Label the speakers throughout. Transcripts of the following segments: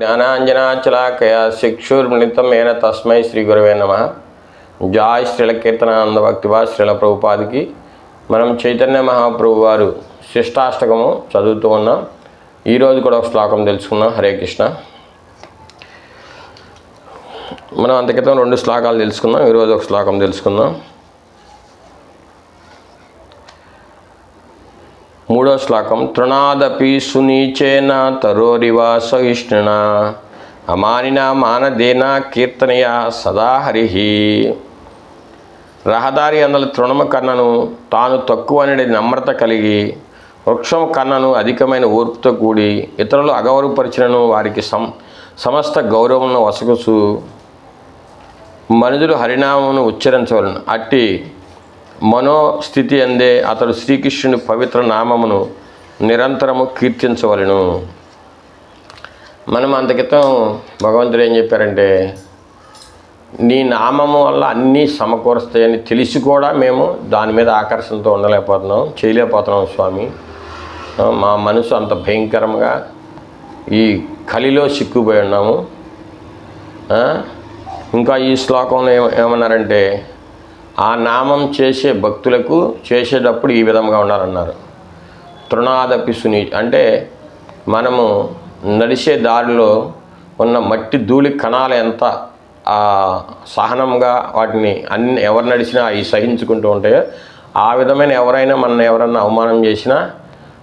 Speaker 1: జ్ఞానాంజనాచలాకయ ఏన తస్మై శ్రీ గురవే నమ. జాయ్ శ్రీల కీర్తనానంద భక్తివా శ్రీల ప్రభుపాదికి మనం చైతన్య మహాప్రభు వారు శిష్టాష్టకము చదువుతూ ఉన్నాం. ఈరోజు కూడా ఒక శ్లోకం తెలుసుకున్నాం హరే కృష్ణ. మనం అంత క్రితం రెండు శ్లోకాలు తెలుసుకుందాం. ఈరోజు ఒక శ్లోకం తెలుసుకుందాం. మూడో శ్లోకం తృణాదపి సునీచేన తరోరివ సహిష్ణున అమానిన మానదేన కీర్తనయ సదా రహదారి అందల తృణము కన్నను తాను తక్కువ అనేది నమ్రత కలిగి వృక్షం కన్నను అధికమైన ఓర్పుతో కూడి ఇతరులు అగౌరవపరిచినను వారికి సం సమస్త గౌరవమును వసగుసు మనుషులు హరినామమును ఉచ్చరించవలను. అట్టి మనోస్థితి అందే అతడు శ్రీకృష్ణుని పవిత్ర నామమును నిరంతరము కీర్తించవలను. మనం అంత క్రితం భగవంతుడు ఏం చెప్పారంటే నీ నామము వల్ల అన్నీ సమకూరుస్తాయని తెలిసి కూడా మేము దాని మీద ఆకర్షణతో ఉండలేకపోతున్నాం చేయలేకపోతున్నాం స్వామి. మా మనసు అంత భయంకరంగా ఈ కలిలో సిక్కుపోయి ఉన్నాము. ఇంకా ఈ శ్లోకంలో ఏమన్నారంటే ఆ నామం చేసే భక్తులకు చేసేటప్పుడు ఈ విధంగా ఉండాలన్నారు. తృణాదపి సుని అంటే మనము నడిచే దారిలో ఉన్న మట్టి ధూళి కణాలు ఎంత సహనంగా వాటిని అన్ని ఎవరు నడిచినా అవి సహించుకుంటూ ఉంటాయో ఆ విధమైన ఎవరైనా మన ఎవరన్నా అవమానం చేసినా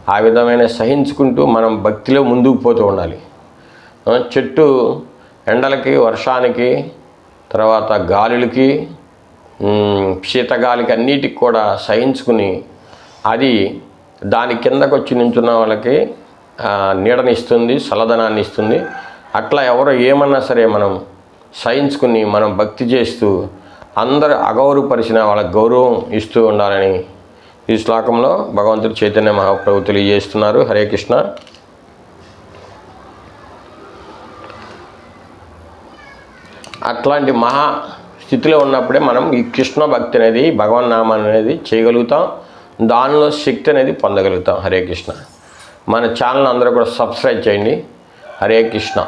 Speaker 1: ఆ విధమైన సహించుకుంటూ మనం భక్తిలో ముందుకు పోతూ ఉండాలి. చెట్టు ఎండలకి వర్షానికి తర్వాత గాలులకి శీతగాలికి అన్నిటికి కూడా సహించుకుని అది దాని కిందకు వచ్చి నించున్న వాళ్ళకి నీడనిస్తుంది చల్లదనాన్ని ఇస్తుంది అట్లా ఎవరు ఏమన్నా సరే మనం సహించుకుని మనం భక్తి చేస్తూ అందరు అగౌరవపరిచిన వాళ్ళకి గౌరవం ఇస్తూ ఉండాలని ఈ శ్లోకంలో భగవంతుడు చైతన్య మహాప్రభు తెలియజేస్తున్నారు. హరే కృష్ణ. అట్లాంటి మహా స్థితిలో ఉన్నప్పుడే మనం ఈ కృష్ణ భక్తి అనేది భగవన్ నామాన్ని అనేది చేయగలుగుతాం. దానిలో శక్తి అనేది పొందగలుగుతాం. హరే కృష్ణ. మన ఛానల్ అందరూ కూడా సబ్స్క్రైబ్ చేయండి. హరే కృష్ణ.